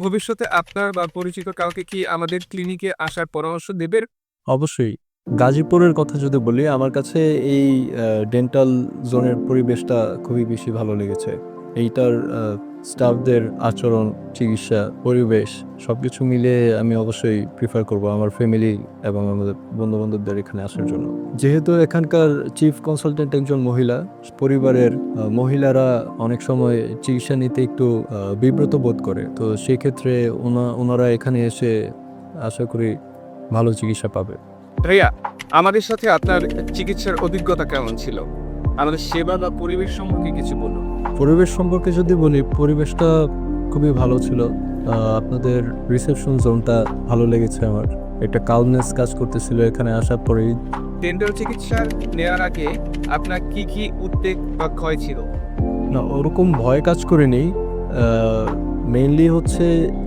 ভবিষ্যতে আপনার বা পরিচিত কাউকে কি আমাদের ক্লিনিকে আসার পরামর্শ দেবেন? অবশ্যই। গাজীপুরের কথা যদি বলি, আমার কাছে এই ডেন্টাল জোনের পরিবেশটা খুবই বেশি ভালো লেগেছে। এইটার স্টাফদের আচরণ, চিকিৎসা, পরিবেশ সব কিছু মিলে আমি অবশ্যই প্রিফার করব আমার ফ্যামিলি এবং আমাদের বন্ধু বান্ধবদের এখানে আসার জন্য। যেহেতু এখানকার চিফ কনসালটেন্ট একজন মহিলা, পরিবারের মহিলারা অনেক সময় চিকিৎসা নিতে একটু বিব্রত বোধ করে। তো সেই ক্ষেত্রে ওনা- ওনারা এখানে এসে আশা করি ভালো চিকিৎসা পাবে। ভাইয়া, আমাদের সাথে আপনার চিকিৎসার অভিজ্ঞতা কেমন ছিল? আমাদের সেবা বা পরিবেশ সম্পর্কে কিছু বলুন। পরিবেশ সম্পর্কে যদি বলি পরিবেশটা খুবই ভালো ছিল। আপনাদের রিসেপশন জোনটা ভালো লেগেছে আমার। একটা কালনেস কাজ করতেছিল এখানে আসার পরেই। ডেন্টাল চিকিৎসা নেওয়ার আগে আপনার কি কি উদ্বেগ বা ক্ষয় ছিল? না ওরকম ভয় কাজ করিনি মেইনলি হচ্ছে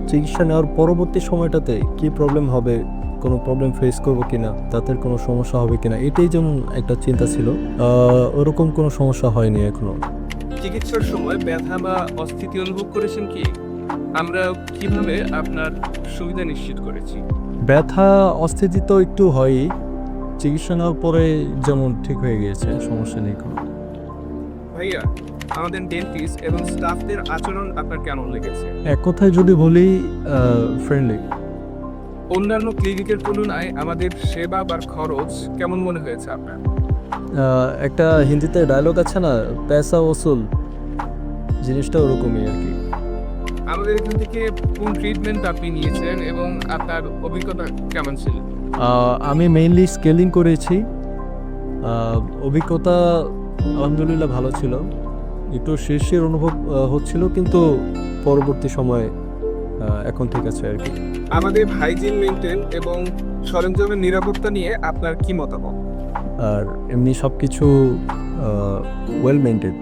চিকিৎসা নেওয়ার পরবর্তী সময়টাতে কি প্রবলেম হবে কোনো প্রবলেম ফেস করব কিনা তাদের কোনো সমস্যা হবে কিনা এটাই যেমন একটা চিন্তা ছিল। ওরকম কোনো সমস্যা হয়নি এখনও। চিকিৎসার সময় ব্যথা বা অস্থিতি অনুভব করেছেন কি? আমরা কীভাবে আপনার সুবিধা নিশ্চিত করেছি? ব্যথা অস্থিতি তো একটু হয়ই। চিকিৎসা নেওয়ার পরে যেমন ঠিক হয়ে গিয়েছে সমস্যা নেই কোনো। ভাইয়া আমাদের ডেন্টিস্ট এবং স্টাফদের আচরণ আপনার কেমন লেগেছে? এক কথায় যদি বলি ফ্রেন্ডলি অন্যান্য ক্লিনিকের তুলনায় আমাদের সেবা বা খরচ কেমন মনে হয়েছে আপনার? একটা হিন্দিতে ডায়লগ আছে না পেশা ওসুল জিনিসটা ওরকমই আর কি। আমাদের এখান থেকে কোন ট্রিটমেন্ট আপনি নিয়েছেন এবং আপনার অভিজ্ঞতা কেমন ছিল? আমি মেইনলি স্কেলিং করেছি। অভিজ্ঞতা আলহামদুলিল্লাহ ভালো ছিল। একটু শীর্ষের অনুভব হচ্ছিল কিন্তু পরবর্তী সময়ে এখন ঠিক আছে আর কি। আমাদের হাইজিন মেনটেন এবং সরঞ্জামের নিরাপত্তা নিয়ে আপনার কি মতামত? আর এমনি সব কিছু ওয়েল মেনটেড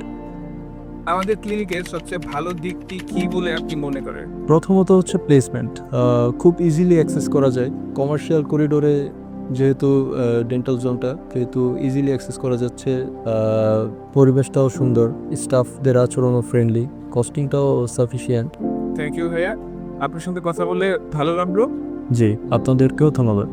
আমাদের ক্লিনিকের সবচেয়ে ভালো দিকটি কি বলে আপনি মনে করেন? প্রথমত হচ্ছে প্লেসমেন্ট খুব ইজিলি অ্যাক্সেস করা যায়। কমার্শিয়াল করিডোরে যেহেতু ডেন্টাল জোনটা যেহেতু ইজিলি অ্যাক্সেস করা যাচ্ছে। পরিবেশটাও সুন্দর। স্টাফদের আচরণও ফ্রেন্ডলি কস্টিংটাও সাফিসিয়েন্ট থ্যাংক ইউ ভাইয়া। আপনার সঙ্গে কথা বলে ভালো লাগল। জি আপনাদেরকেও ধন্যবাদ।